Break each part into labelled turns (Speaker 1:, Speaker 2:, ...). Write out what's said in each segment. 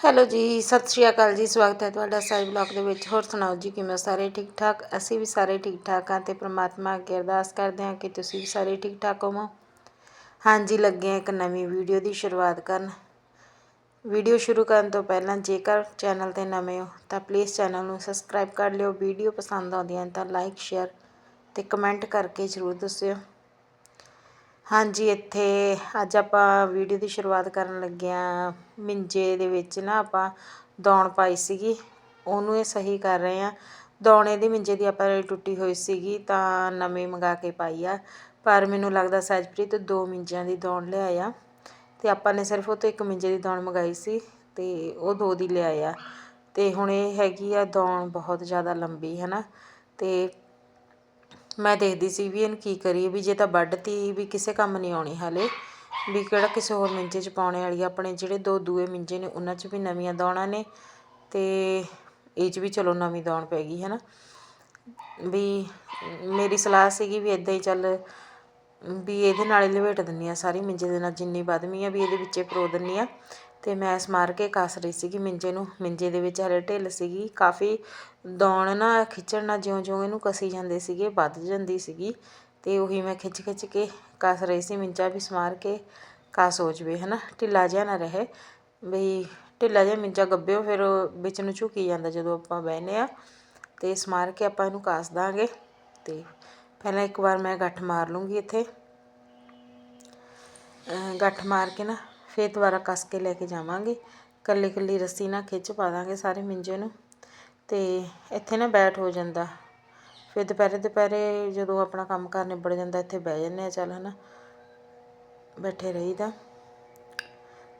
Speaker 1: Hello ਜੀ, ਸਤਿ ਸ਼੍ਰੀ ਅਕਾਲ ਜੀ, ਸਵਾਗਤ ਹੈ ਤੁਹਾਡਾ ਸਾਈ ਬਲੌਗ ਦੇ ਵਿੱਚ। ਹੋਰ ਸੁਣਾਓ ਜੀ, ਕਿਵੇਂ ਹੋ? ਸਾਰੇ ਠੀਕ ਠਾਕ ਅਸੀਂ ਵੀ ਸਾਰੇ ਠੀਕ ਠਾਕ ਹਾਂ ਤੇ ਪ੍ਰਮਾਤਮਾ ਅੱਗੇ ਅਰਦਾਸ ਕਰਦੇ ਹਾਂ ਕਿ ਤੁਸੀਂ ਵੀ ਸਾਰੇ ਠੀਕ ਠਾਕ ਹੋਵੋ। ਹਾਂਜੀ, ਲੱਗੇ ਹਾਂ ਇੱਕ ਨਵੀਂ ਵੀਡੀਓ ਦੀ ਸ਼ੁਰੂਆਤ ਕਰਨ। ਵੀਡੀਓ ਸ਼ੁਰੂ ਕਰਨ ਤੋਂ ਪਹਿਲਾਂ ਜੇਕਰ ਚੈਨਲ ਤੇ ਨਵੇਂ ਹੋ, ਤਾਂ ਪਲੀਜ਼ ਚੈਨਲ ਨੂੰ ਸਬਸਕ੍ਰਾਈਬ ਕਰ ਲਿਓ। ਵੀਡੀਓ ਪਸੰਦ ਆਉਂਦੀਆਂ ਤਾਂ ਲਾਈਕ, ਸ਼ੇਅਰ ਤੇ ਕਮੈਂਟ ਕਰਕੇ ਜ਼ਰੂਰ ਦੱਸਿਓ। ਹਾਂਜੀ, ਇੱਥੇ ਅੱਜ ਆਪਾਂ ਵੀਡੀਓ ਦੀ ਸ਼ੁਰੂਆਤ ਕਰਨ ਲੱਗੇ ਹਾਂ ਮਿੰਜੇ ਦੇ ਵਿੱਚ ਨਾ ਆਪਾਂ ਦੌਣ ਪਾਈ ਸੀਗੀ। ਉਹਨੂੰ ਇਹ ਸਹੀ ਕਰ ਰਹੇ ਹਾਂ ਦੌਣੇ ਦੀ ਮਿੰਜੇ ਦੀ ਆਪਾਂ ਟੁੱਟੀ ਹੋਈ ਸੀਗੀ, ਤਾਂ ਨਵੇਂ ਮੰਗਾ ਕੇ ਪਾਈ ਆ। ਪਰ ਮੈਨੂੰ ਲੱਗਦਾ ਸਹਿਜਪ੍ਰੀਤ ਦੋ ਮਿੰਜਿਆਂ ਦੀ ਦੌਣ ਲਿਆਇਆ ਤੇ ਆਪਾਂ ਨੇ ਸਿਰਫ ਉਹ ਤੋਂ ਇੱਕ ਮਿੰਜੇ ਦੀ ਦੌਣ ਮੰਗਾਈ ਸੀ ਤੇ ਉਹ ਦੋ ਦੀ ਲਿਆਇਆ ਤੇ ਹੁਣ ਇਹ ਹੈਗੀ ਆ ਦੌਣ ਬਹੁਤ ਜ਼ਿਆਦਾ ਲੰਬੀ ਹੈ ਨਾ ਤੇ ਮੈਂ ਦੇਖਦੀ ਸੀ ਵੀ ਇਹਨੂੰ ਕੀ ਕਰੀਏ, ਵੀ ਜੇ ਤਾਂ ਵੱਢਤੀ ਵੀ ਕਿਸੇ ਕੰਮ ਨਹੀਂ ਆਉਣੀ ਹਾਲੇ, ਵੀ ਕਿਹੜਾ ਕਿਸੇ ਹੋਰ ਮਿੰਜੇ 'ਚ ਪਾਉਣੇ ਵਾਲੀ ਆਪਣੇ ਜਿਹੜੇ ਦੋ ਦੂਏ ਮਿੰਜੇ ਨੇ, ਉਹਨਾਂ 'ਚ ਵੀ ਨਵੀਆਂ ਦੌਣਾ ਨੇ ਅਤੇ ਇਹ 'ਚ ਵੀ ਚਲੋ ਨਵੀਂ ਦੌਣ ਪੈ ਗਈ ਹੈ ਨਾ ਵੀ ਮੇਰੀ ਸਲਾਹ ਸੀਗੀ ਵੀ ਇਦਾਂ ਹੀ ਚੱਲ, ਵੀ ਇਹਦੇ ਨਾਲ ਹੀ ਲਪੇਟ ਦਿੰਦੀ ਹਾਂ ਸਾਰੀ ਮਿੰਜੇ ਦੇ ਨਾਲ ਜਿੰਨੀ ਵੱਧਵੀਂ ਆ, ਵੀ ਇਹਦੇ ਵਿੱਚੇ ਪਰੋ ਦਿੰਦੀ ਹਾਂ। ਅਤੇ ਮੈਂ ਸਮਾਰ ਕੇ ਕੱਸ ਰਹੀ ਸੀਗੀ ਮਿੰਜੇ ਨੂੰ। ਮਿੰਜੇ ਦੇ ਵਿੱਚ ਹਰੇ ਢਿੱਲ ਸੀਗੀ। ਕਾਫੀ ਦੌਣ ਨਾ, ਖਿੱਚਣ ਨਾਲ ਜਿਉਂ-ਜਿਉਂ ਇਹਨੂੰ ਕਸੀ ਜਾਂਦੇ ਸੀਗੇ, ਵੱਧ ਜਾਂਦੀ ਸੀਗੀ। ਅਤੇ ਉਹੀ ਮੈਂ ਖਿੱਚ-ਖਿੱਚ ਕੇ ਕੱਸ ਰਹੀ ਸੀ ਮਿੰਜਾ ਵੀ ਸਮਾਰ ਕੇ ਕੱਸ ਹੋ ਜਵੇ ਨਾ ਢਿੱਲਾ ਜਿਹਾ ਨਾ ਰਹੇ। ਬਈ ਢਿੱਲਾ ਜਿਹਾ ਮਿੰਜਾ ਗੱਬਿਓ ਫਿਰ ਵਿੱਚ ਨੂੰ ਝੁਕੀ ਜਾਂਦਾ ਜਦੋਂ ਆਪਾਂ ਬਹਿਨੇ ਆ ਤੇ ਸਮਾਰ ਕੇ ਆਪਾਂ ਇਹਨੂੰ ਕੱਸ ਦਾਂਗੇ। ਤੇ ਪਹਿਲਾਂ ਇੱਕ ਵਾਰ ਮੈਂ ਗੱਠ ਮਾਰ ਲੂੰਗੀ ਇੱਥੇ। ਗੱਠ ਮਾਰ ਕੇ ਨਾ ਫਿਰ ਦੁਬਾਰਾ ਕੱਸ ਕੇ ਲੈ ਕੇ ਜਾਵਾਂਗੇ। ਕੱਲੀ ਇਕੱਲੀ ਰੱਸੀ ਨਾਲ ਖਿੱਚ ਪਾ ਦਾਂਗੇ ਸਾਰੇ ਮਿੰਜੇ ਨੂੰ। ਅਤੇ ਇੱਥੇ ਨਾ ਬੈਠ ਹੋ ਜਾਂਦਾ। ਫਿਰ ਦੁਪਹਿਰੇ ਦੁਪਹਿਰੇ ਜਦੋਂ ਆਪਣਾ ਕੰਮ ਕਾਰ ਨਿਬੜ ਜਾਂਦਾ, ਇੱਥੇ ਬਹਿ ਜੰਨੇ ਆ ਚੱਲ, ਹਨਾ। ਬੈਠੇ ਰਹੀਦਾ।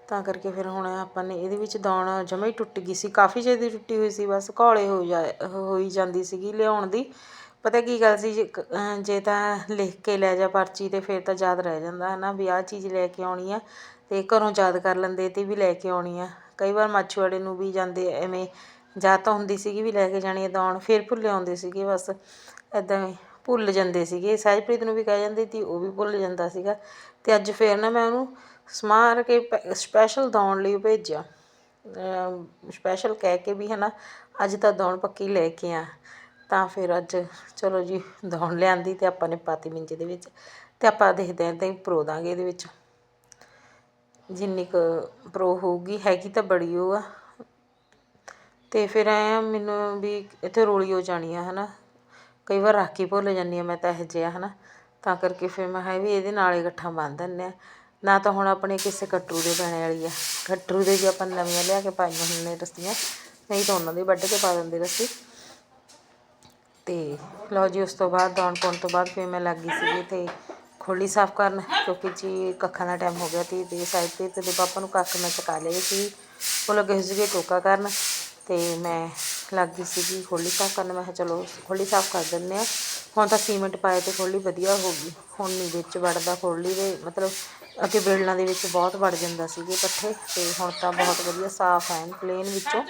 Speaker 1: ਤਾਂ ਕਰਕੇ ਫਿਰ ਹੁਣ ਆਪਾਂ ਨੇ ਇਹਦੇ ਵਿੱਚ ਦੌਣ ਜਮਾ ਹੀ ਟੁੱਟ ਗਈ ਸੀ। ਕਾਫੀ ਜਿਹੀ ਟੁੱਟੀ ਹੋਈ ਸੀ, ਬਸ ਘੋਲੇ ਹੋ ਜਾ, ਹੋਈ ਜਾਂਦੀ ਸੀਗੀ ਲਿਆਉਣ ਦੀ। ਪਤਾ ਕੀ ਗੱਲ ਸੀ, ਜੇ ਤਾਂ ਲਿਖ ਕੇ ਲੈ ਜਾ ਪਰਚੀ ਤੇ ਫਿਰ ਤਾਂ ਯਾਦ ਰਹਿ ਜਾਂਦਾ ਹੈ ਨਾ ਵੀ ਆਹ ਚੀਜ਼ ਲੈ ਕੇ ਆਉਣੀ ਆ। ਅਤੇ ਘਰੋਂ ਯਾਦ ਕਰ ਲੈਂਦੇ ਤੇ ਵੀ ਲੈ ਕੇ ਆਉਣੀ ਆ। ਕਈ ਵਾਰ ਮਾਛੀਵਾੜੇ ਨੂੰ ਵੀ ਜਾਂਦੇ ਐਵੇਂ ਯਾਦ ਤਾਂ ਹੁੰਦੀ ਸੀਗੀ ਵੀ ਲੈ ਕੇ ਜਾਣੀ ਦੌਣ, ਫਿਰ ਭੁੱਲ ਆਉਂਦੇ ਸੀਗੇ ਬਸ। ਇਦਾਂ ਭੁੱਲ ਜਾਂਦੇ ਸੀਗੇ। ਸਹਿਜਪ੍ਰੀਤ ਨੂੰ ਵੀ ਕਹਿ ਜਾਂਦੀ ਸੀ, ਉਹ ਵੀ ਭੁੱਲ ਜਾਂਦਾ ਸੀਗਾ। ਅਤੇ ਅੱਜ ਫਿਰ ਨਾ ਮੈਂ ਉਹਨੂੰ ਸਮਾਰ ਕੇ ਸਪੈਸ਼ਲ ਦੌਣ ਲਈ ਭੇਜਿਆ। ਸਪੈਸ਼ਲ ਕਹਿ ਕੇ ਵੀ ਹਨਾ, ਅੱਜ ਤਾਂ ਦੌਣ ਪੱਕੀ ਲੈ ਕੇ ਆ। ਤਾਂ ਫਿਰ ਅੱਜ ਚਲੋ ਜੀ, ਦੌਣ ਲਿਆਂਦੀ ਤੇ ਆਪਾਂ ਨੇ ਪਾਤੀ ਮਿੰਜੇ ਦੇ ਵਿੱਚ। ਤੇ ਆਪਾਂ ਦੇਖਦੇ ਆਂ ਤੇ ਪਰੋ ਦਾਂਗੇ ਇਹਦੇ ਵਿੱਚ। ਜਿੰਨੀ ਕੁ ਪ੍ਰੋ ਹੋਊਗੀ, ਹੈਗੀ ਤਾਂ ਬੜੀ ਉਹ ਆ। ਤੇ ਫਿਰ ਐ ਮੈਨੂੰ ਵੀ ਇੱਥੇ ਰੋਲੀ ਹੋ ਜਾਣੀ ਆ ਹੈ ਨਾ ਕਈ ਵਾਰ ਰੱਖ ਕੇ ਭੁੱਲ ਜਾਂਦੀ ਹਾਂ ਮੈਂ ਤਾਂ ਇਹ ਜਿਹਾ ਨਾ ਤਾਂ ਕਰਕੇ ਫਿਰ ਮੈਂ ਹੈ ਵੀ ਇਹਦੇ ਨਾਲ ਹੀ ਇਕੱਠਾ ਬੰਨ ਦਿੰਦੇ ਹਾਂ ਨਾ ਤਾਂ ਹੁਣ ਆਪਣੇ ਕਿਸੇ ਕਟਰੂ ਦੇ ਪੈਣੇ ਵਾਲੀ ਆ। ਕਟਰੂ ਦੇ ਜੇ ਆਪਾਂ ਨਵੀਆਂ ਲਿਆ ਕੇ ਪਾਈਆਂ ਹੁੰਦੀਆਂ ਰਸੀਆਂ ਨਹੀਂ ਤਾਂ ਉਹਨਾਂ ਦੀ ਵੱਢ ਕੇ ਪਾ ਦਿੰਦੇ ਰੱਸੀ ਤੇ ਲਓ ਜੀ, ਉਸ ਤੋਂ ਬਾਅਦ ਦੌਣ ਪਾਉਣ ਤੋਂ ਬਾਅਦ ਫਿਰ ਮੈਂ ਲੱਗ ਗਈ ਸੀਗੀ ਤੇ ਖੋਲੀ ਸਾਫ਼ ਕਰਨ, ਕਿਉਂਕਿ ਜੀ ਕੱਖਾਂ ਦਾ ਟਾਈਮ ਹੋ ਗਿਆ ਸੀ ਤੇ ਸਾਈਡ ਤੇ ਤੇ ਪਾਪਾ ਨੂੰ ਕੱਖ ਮੈਂ ਚਕਾ ਲਏ ਸੀ। ਉਹ ਲੱਗੇ ਸੀਗੇ ਟੋਕਾ ਕਰਨ, ਤੇ ਮੈਂ ਲੱਗ ਗਈ ਸੀਗੀ ਖੋਲੀ ਸਾਫ਼ ਕਰਨ। ਮੈਂ ਕਿਹਾ ਚਲੋ ਖੋਲੀ ਸਾਫ਼ ਕਰ ਦਿੰਦੇ ਆ ਹੁਣ ਤਾਂ ਸੀਮੈਂਟ ਪਾਏ ਤੇ ਖੋਲੀ ਵਧੀਆ ਹੋ ਗਈ। ਹੁਣ ਨਹੀਂ ਵਿੱਚ ਵੜਦਾ ਖੋਲੀ ਦੇ, ਮਤਲਬ ਅੱਗੇ ਬੇਲਣਾ ਦੇ ਵਿੱਚ ਬਹੁਤ ਵੜ ਜਾਂਦਾ ਸੀਗੇ ਪੱਠੇ, ਤੇ ਹੁਣ ਤਾਂ ਬਹੁਤ ਵਧੀਆ ਸਾਫ਼ ਐਨ ਪਲੇਨ ਵਿੱਚੋਂ।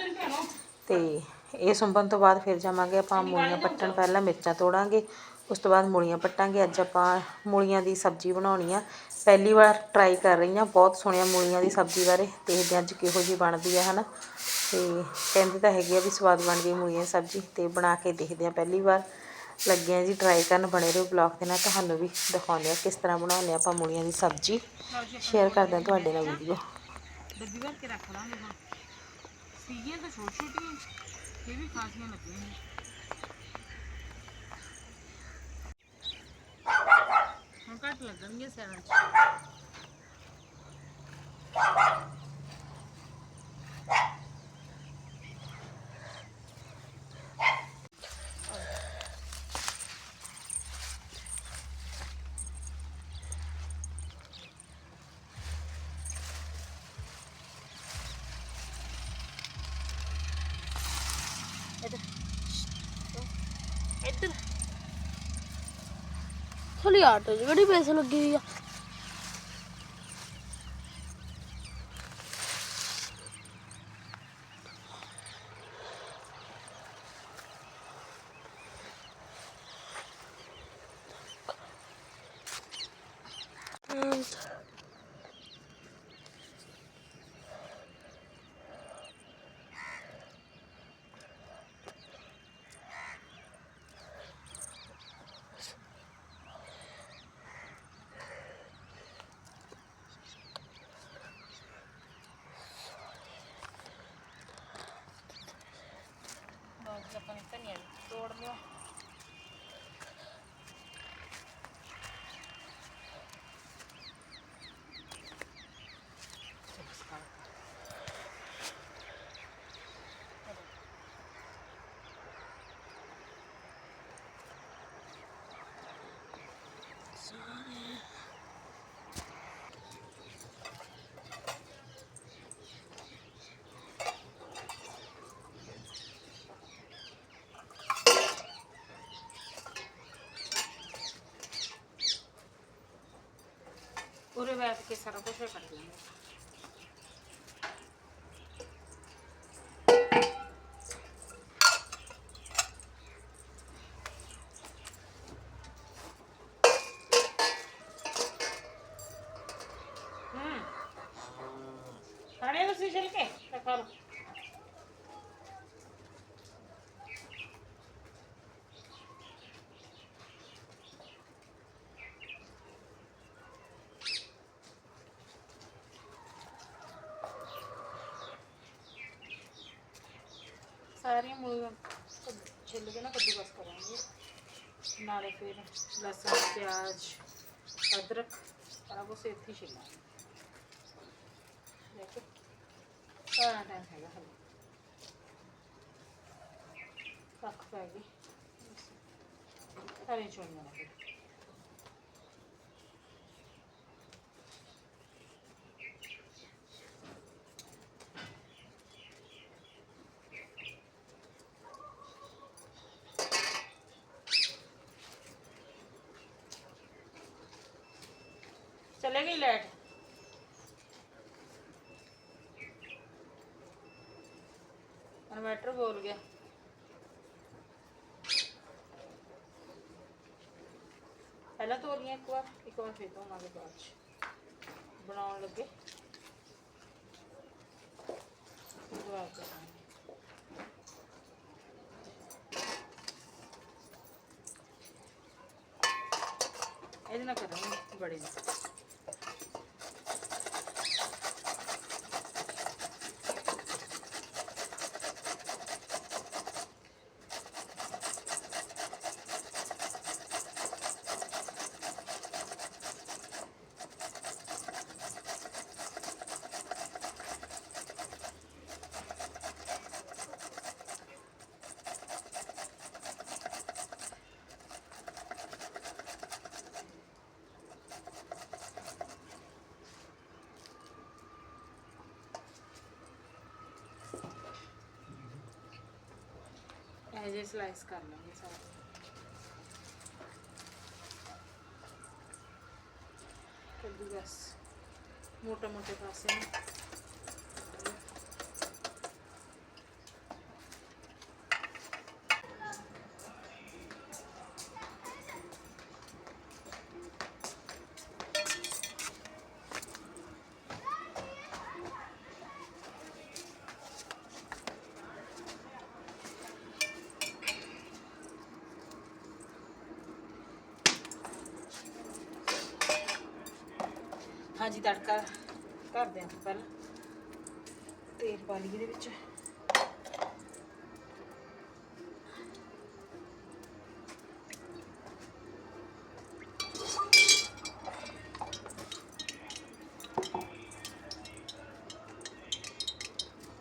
Speaker 1: ਤੇ ਇਹ ਸੁੰਬਣ ਤੋਂ ਬਾਅਦ ਫਿਰ ਜਾਵਾਂਗੇ ਆਪਾਂ ਮੂਲੀਆਂ ਪੱਟਣ, ਪਹਿਲਾਂ ਮਿਰਚਾਂ ਤੋੜਾਂਗੇ। ਉਸ ਤੋਂ ਬਾਅਦ ਮੂਲੀਆਂ ਪੱਟਾਂਗੇ। ਅੱਜ ਆਪਾਂ ਮੂਲੀਆਂ ਦੀ ਸਬਜ਼ੀ ਬਣਾਉਣੀ ਆ। ਪਹਿਲੀ ਵਾਰ ਟਰਾਈ ਕਰ ਰਹੀ ਆ। ਬਹੁਤ ਸੁਣਿਆ ਮੂਲੀਆਂ ਦੀ ਸਬਜ਼ੀ ਬਾਰੇ। ਦੇਖਦੇ ਅੱਜ ਕਿਹੋ ਜੀ ਬਣਦੀ ਆ, ਹਨਾ? ਤੇ ਕਹਿੰਦੇ ਤਾਂ ਹੈਗੇ ਆ ਵੀ ਸਵਾਦ ਬਣਦੀ ਮੂਲੀਆਂ ਦੀ ਸਬਜ਼ੀ। ਤੇ ਬਣਾ ਕੇ ਦੇਖਦੇ ਆ ਪਹਿਲੀ ਵਾਰ। ਲੱਗੇ ਆ ਜੀ ਟਰਾਈ ਕਰਨ ਬਣੇ ਰਹੋ ਬਲੌਗ ਦੇ ਨਾਲ। ਤੁਹਾਨੂੰ ਵੀ ਦਿਖਾਉਂਦੇ ਆ ਕਿਸ ਤਰ੍ਹਾਂ ਬਣਾਉਂਦੇ ਆਪਾਂ ਮੂਲੀਆਂ ਦੀ ਸਬਜ਼ੀ। ਸ਼ੇਅਰ ਕਰਦੇ ਆ ਤੁਹਾਡੇ ਨਾਲ ਵੀਡੀਓ
Speaker 2: ਡੱਬੀ ਭਰ ਕੇ ਰੱਖ ਲਾਂਗੇ ਹੁਣ। ਸੀਗੀਆਂ ਤਾਂ ਛੋਟੀ ਛੋਟੀਆਂ ਇਹ ਵੀ ਖਾਸੀਆਂ ਲੱਗੀਆਂ ਨੇ ਹੁਣ ਘੱਟ
Speaker 3: ਭਲੀ ਆਟੋ 'ਚ ਕਿਹੜੀ ਪੈਸੇ ਲੱਗੀ ਹੋਈ ਆ?
Speaker 1: ਨੇ ਧਨੀਆ ਵੀ ਤੋੜ ਲਿਆ ਉਰੇ ਬੈਠ ਕੇ ਸਾਰਾ ਕੁਝ ਕੱਟ ਲਾਂਗੇ ਹੂੰ ਖਾਣੇ ਤੁਸੀਂ ਛਿਲ ਕੇ ਤਾਂ ਖਾ ਲਓ ਸਾਰੀਆਂ ਮੂਲੀਆਂ ਕੱਦ- ਛਿੱਲ ਕੇ ਨਾ ਕੱਦੂਕਸ ਕਰਾਂਗੇ ਨਾਲੇ ਫਿਰ ਲਸਣ, ਪਿਆਜ਼, ਅਦਰਕ, ਸਾਰਾ ਕੁਛ ਇੱਥੇ ਹੀ ਛਿੱਲਾਂਗੇ। ਦੇਖੋ ਸਾਰਾ ਟਾਈਮ ਹੈਗਾ ਹਲੇ। ਕੱਖ ਪੈ ਗਈ। ਸਾਰੇ ਚੋਣੀਆਂ ਨਾ ਚਲੇ ਗਈ ਲਾਈਟ? ਇਨਵਰਟਰ ਬੋਲ ਗਿਆ। ਪਹਿਲਾਂ ਧੋ ਲਈਆਂ ਇੱਕ ਵਾਰ ਇੱਕ ਵਾਰ ਫਿਰ ਧੋਵਾਂਗੇ ਬਾਅਦ ਚ। ਬਣਾਉਣ ਲੱਗੇ। ਦੁਆ ਕਰਾਂਗੇ। ਇਹਦੇ ਨਾਲ ਕਰਾਂਗੇ ਬੜੇ ਨਾਲ ਐਜੇ ਸਲਾਈਸ ਕਰ ਲਾਂਗੇ ਸਾਰੇ। ਕੱਦੂ ਬਸ। ਮੋਟੇ ਮੋਟੇ ਪਾਸੇ ਨੂੰ। ਹਾਂਜੀ ਤੜਕਾ ਧਰਦੇ ਹਾਂ ਪਹਿਲਾਂ। ਤੇਲ ਪਾ ਲਈਏ ਇਹਦੇ ਵਿੱਚ।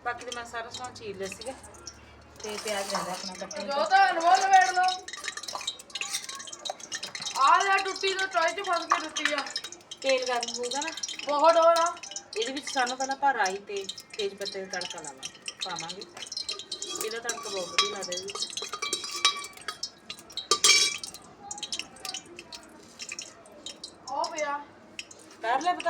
Speaker 1: ਬਾਕੀ ਤੇ ਮੈਂ ਸਾਰਾ ਸਮਾਨ ਚੀਰ ਲਿਆ ਸੀਗਾ। ਤੇ ਪਿਆਜ਼ ਰਹਿੰਦਾ ਆਪਣਾ ਕੱਟਣ ਦਾ
Speaker 3: ਤਾਂ ਅਨਮੋਲ ਵੇੜ ਲੋ ਆ ਲੈ ਟੁੱਟੀ ਤੋਂ ਟੋਏ ਚ ਫਸ ਕੇ ਟੁੱਟੀ ਆ।
Speaker 1: ਤੇਲ ਗਰਮ ਹੋਊਗਾ ਨਾ।
Speaker 3: ਬਹੁਤ ਆ।
Speaker 1: ਇਹਦੇ ਵਿੱਚ ਸਾਨੂੰ ਪਹਿਲਾਂ ਆਪਾਂ ਰਾਈ ਤੇ ਤੇਜ ਪੱਤੇ ਦਾ ਤੜਕਾ ਲਾਵਾਂਗੇ ਪਾਵਾਂਗੇ। ਇਹਦਾ ਤੜਕਾ ਬਹੁਤ ਵਧੀਆ ਲੱਗਦਾ ਇਹਦੇ ਵਿੱਚ।
Speaker 3: ਉਹ ਪਿਆ।
Speaker 1: ਕਰ ਲੈ ਬਤਾ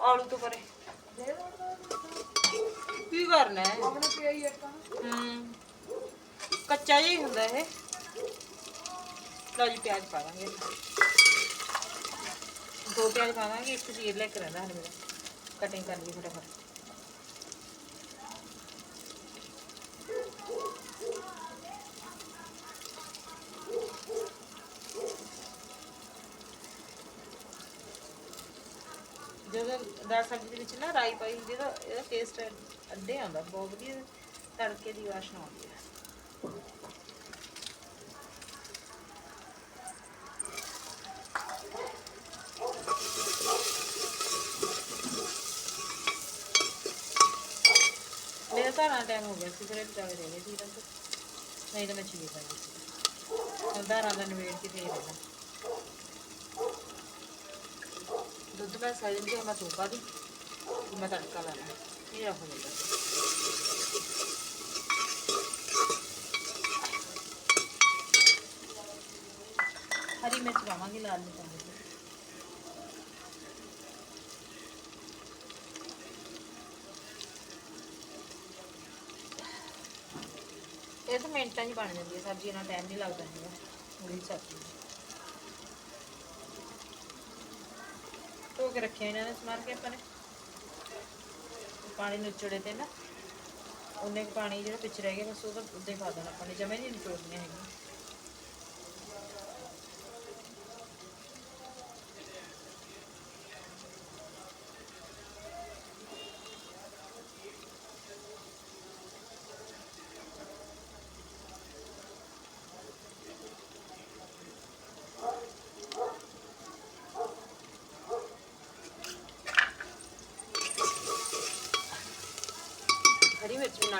Speaker 1: ਆਲੂ ਤੋਂ ਪਰੇ। ਕੀ ਕਰਨਾ ਹੈ?
Speaker 3: ਆਪਣੇ ਪਿਆ ਹੀ। ਇੱਕ
Speaker 1: ਹਮ ਕੱਚਾ ਜਿਹਾ ਹੀ ਹੁੰਦਾ ਇਹ। ਲਓ ਜੀ, ਪਿਆਜ਼ ਪਾ ਦਾਂਗੇ। ਦੋ ਪਿਆਜ਼ ਪਾ ਦਾਂਗੇ, ਇੱਕ ਚੀਰ ਲੈ ਕੇ ਰਹਿੰਦਾ ਹਲੇ ਮੇਰਾ। ਕਟਿੰਗ ਕਰ ਲਈ ਫਟਾਫਟ ਜਦੋਂ ਦਾਲ ਸਬਜ਼ੀ ਦੇ ਵਿੱਚ ਨਾ ਰਾਈ ਪਾਈ ਹੁੰਦੀ ਤਾਂ ਇਹਦਾ ਟੇਸਟ ਅੱਡੇ ਆਉਂਦਾ, ਬਹੁਤ ਵਧੀਆ ਤੜਕੇ ਦੀ ਵਾਸ਼ਨਾ ਆਉਂਦੀ ਹੈ। ਮੇਰਾ ਤਾਂ ਨਾ ਟਾਈਮ ਹੋ ਗਿਆ ਸੀ, ਫਿਰ ਵਿਚਾਰੇ ਦੇ ਸੀ ਤਾਂ ਨਹੀਂ ਤਾਂ ਮੈਂ ਚੀਜ਼ ਪਾਈ ਸੀ। ਹੁਣ ਧਾਰਾਂ ਨਵੇੜ ਕੇ ਫੇਰ ਆਣਾ ਦੁੱਧ ਮੈਂ ਸਾਈਡ ਤੇ ਮੈਂ ਤੋਪਾ ਦੀ। ਤੇ ਮੈਂ ਤੜਕਾ ਲਾਣਾ ਇਹ ਹੋ ਜਾਂਦਾ ਹਰੀ ਮਿਰਚ ਪਾਵਾਂਗੇ ਲਾਲ ਨਹੀਂ ਪਾਵਾਂਗੇ ਇਹ ਤਾਂ ਮਿੰਟਾਂ 'ਚ ਹੀ ਬਣ ਜਾਂਦੀ ਹੈ ਸਬਜ਼ੀ ਨਾਲ ਟਾਈਮ ਨਹੀਂ ਲੱਗਦਾ ਹੈਗਾ ਉਹਦੀ ਸਬਜ਼ੀ ਧੋ ਕੇ ਰੱਖਿਆ ਇਹਨਾਂ ਨੇ ਸਮਾਰ ਕੇ ਆਪਾਂ ਨੇ ਪਾਣੀ ਨੁਚੜੇ ਤੇ ਨਾ, ਉਹਨੇ ਪਾਣੀ ਜਿਹੜਾ ਪਿੱਛੇ ਰਹਿ ਗਿਆ, ਬਸ ਉਹਦਾ ਉੱਦੇ ਪਾ ਦੇਣਾ ਪਾਣੀ ਜਮੇ ਨਹੀਂ ਨਿਚੋੜਨੀਆਂ ਹੈਗੀਆਂ ਹਰੀ ਮਿਰਚ ਵੀ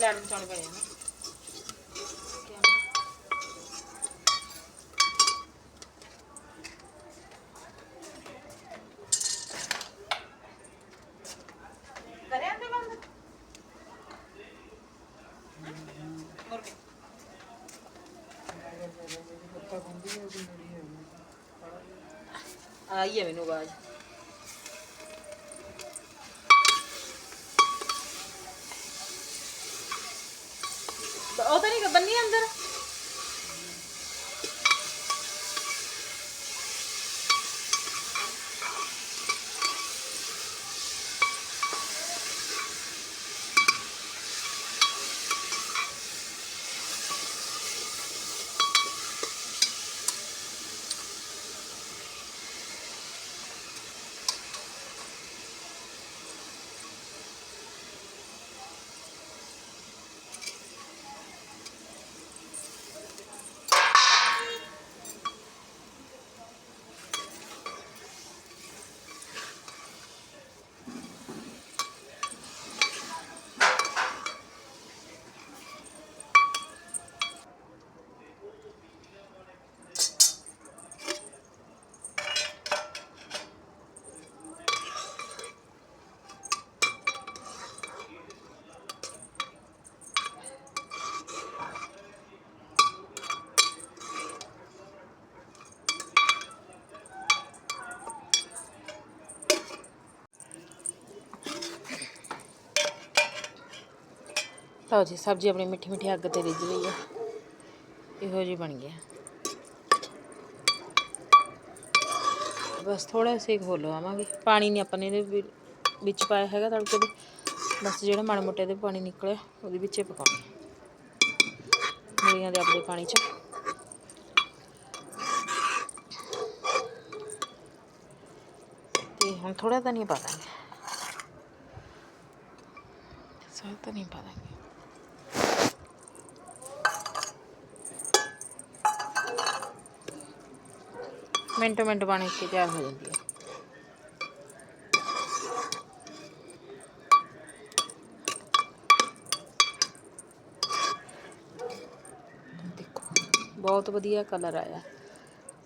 Speaker 1: ਲੈਣ ਚਾਲ ਪਏ ਨਾ ਆਈ ਹੈ ਮੈਨੂੰ ਆਵਾਜ਼। ਉਹ ਤਾਂ ਨਹੀਂ ਬੰਨੀ ਅੰਦਰ? ਲਓ ਜੀ, ਸਬਜ਼ੀ ਆਪਣੀ ਮਿੱਠੀ ਮਿੱਠੀ ਅੱਗ ਤੇ ਰਿੱਝ ਰਹੀ ਹੈ ਇਹੋ ਜਿਹੀ ਬਣ ਗਿਆ ਬਸ ਥੋੜਾ ਸੇਕ ਹੋ ਲਵਾਵਾਂਗੇ। ਪਾਣੀ ਨਹੀਂ ਆਪਾਂ ਨੇ ਇਹਦੇ ਵਿੱਚ ਪਾਇਆ ਹੈਗਾ ਤੜਕੇ ਦੇ। ਬਸ ਜਿਹੜਾ ਮਾੜਾ ਮੋਟਾ ਇਹਦੇ ਪਾਣੀ ਨਿਕਲਿਆ, ਉਹਦੇ ਵਿੱਚ ਹੀ ਪਕਾਉਣੀ ਮੂਲੀਆਂ ਦੇ ਆਪਣੇ ਪਾਣੀ 'ਚ। ਤੇ ਹੁਣ ਥੋੜਾ ਧਨੀਆ ਪਾ ਦਾਂਗੇ। ਸਾਰਾ ਨਹੀਂ ਪਾ ਦਾਂਗੇ। ਮਿੰਟੋ ਮਿੰਟ ਬਣ ਕੇ ਤਿਆਰ ਹੋ ਜਾਂਦੀ ਹੈ ਦੇਖੋ ਬਹੁਤ ਵਧੀਆ ਕਲਰ ਆਇਆ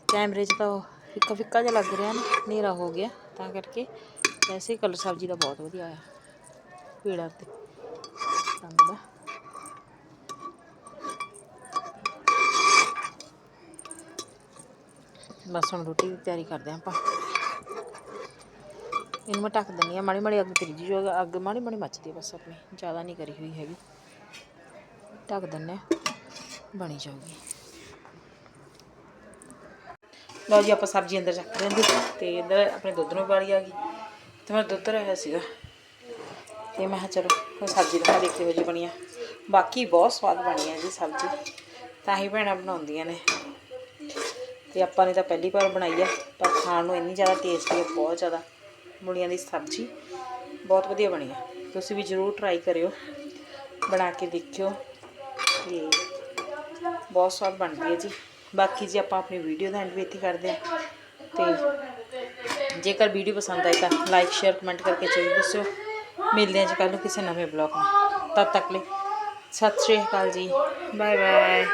Speaker 1: ਕੈਮਰੇ 'ਚ ਤਾਂ ਉਹ ਫਿੱਕਾ ਫਿੱਕਾ ਜਿਹਾ ਲੱਗ ਰਿਹਾ ਨਾ ਹਨੇਰਾ ਹੋ ਗਿਆ ਤਾਂ ਕਰਕੇ ਵੈਸੇ ਕਲਰ ਸਬਜ਼ੀ ਦਾ ਬਹੁਤ ਵਧੀਆ ਆਇਆ ਪੀੜਾ ਤੇ ਰੰਗ ਦਾ ਬਸ ਹੁਣ ਰੋਟੀ ਦੀ ਤਿਆਰੀ ਕਰਦੇ ਹਾਂ ਆਪਾਂ। ਇਹਨੂੰ ਮੈਂ ਢੱਕ ਦਿੰਦੀ ਹਾਂ, ਮਾੜੀ ਮਾੜੀ ਅੱਗ ਤੇਰੀ ਜੀ ਜੋ ਅੱਗ ਮਾੜੀ ਮਾੜੀ ਮੱਚਦੀ ਬਸ ਆਪਣੀ, ਜ਼ਿਆਦਾ ਨਹੀਂ ਕਰੀ ਹੋਈ ਹੈਗੀ। ਢੱਕ ਦਿੰਦੇ ਹਾਂ, ਬਣੀ ਜਾਊਗੀ। ਲਓ ਜੀ, ਆਪਾਂ ਸਬਜ਼ੀ ਅੰਦਰ ਚੱਕ ਲੈਂਦੇ ਤੇ ਇੱਧਰ ਆਪਣੇ ਦੁੱਧ ਨੂੰ ਵਾਲੀ ਆ ਗਈ। ਤੇ ਮੈਂ ਦੁੱਧ ਰਿਹਾ ਸੀਗਾ। ਤੇ ਮੈਂ ਕਿਹਾ ਚਲੋ ਸਬਜ਼ੀ ਦਿਖਾ ਦੇ ਕਿਹੋ ਜਿਹੀ ਬਣੀ ਆ। ਬਾਕੀ ਬਹੁਤ ਸਵਾਦ ਬਣੀ ਆ ਜੀ ਸਬਜ਼ੀ। ਤਾਂ ਹੀ ਭੈਣਾਂ ਬਣਾਉਂਦੀਆਂ ਨੇ। ਤੇ ਆਪਾਂ ਨੇ ਤਾਂ ਪਹਿਲੀ ਵਾਰ ਬਣਾਈ ਆ, ਪਰ ਖਾਣ ਨੂੰ ਇੰਨੀ ਜ਼ਿਆਦਾ ਟੇਸਟੀ ਹੈ ਬਹੁਤ ਜ਼ਿਆਦਾ। ਮੂਲੀਆਂ ਦੀ ਸਬਜ਼ੀ ਬਹੁਤ ਵਧੀਆ ਬਣੀ ਆ। ਤੁਸੀਂ ਵੀ ਜ਼ਰੂਰ ਟਰਾਈ ਕਰਿਓ, ਬਣਾ ਕੇ ਦੇਖਿਓ। ਤੇ ਬਹੁਤ ਸਵਾਦ ਬਣਦੀ ਹੈ ਜੀ। ਬਾਕੀ ਜੀ ਆਪਾਂ ਆਪਣੀ ਵੀਡੀਓ ਦਾ ਐਂਡ ਵੀ ਇੱਥੇ ਕਰਦੇ ਹਾਂ ਤੇ ਜੇਕਰ ਵੀਡੀਓ ਪਸੰਦ ਆਈ ਤਾਂ ਲਾਈਕ ਸ਼ੇਅਰ ਕਮੈਂਟ ਕਰਕੇ ਜ਼ਰੂਰ ਦੱਸਿਓ। ਮਿਲਦੇ ਹਾਂ ਜੀ ਕੱਲ੍ਹ ਨੂੰ ਕਿਸੇ ਨਵੇਂ ਬਲੌਗ ਨਾਲ। ਤਦ ਤੱਕ ਲਈ ਸਤਿ ਸ਼੍ਰੀ ਅਕਾਲ ਜੀ। Bye bye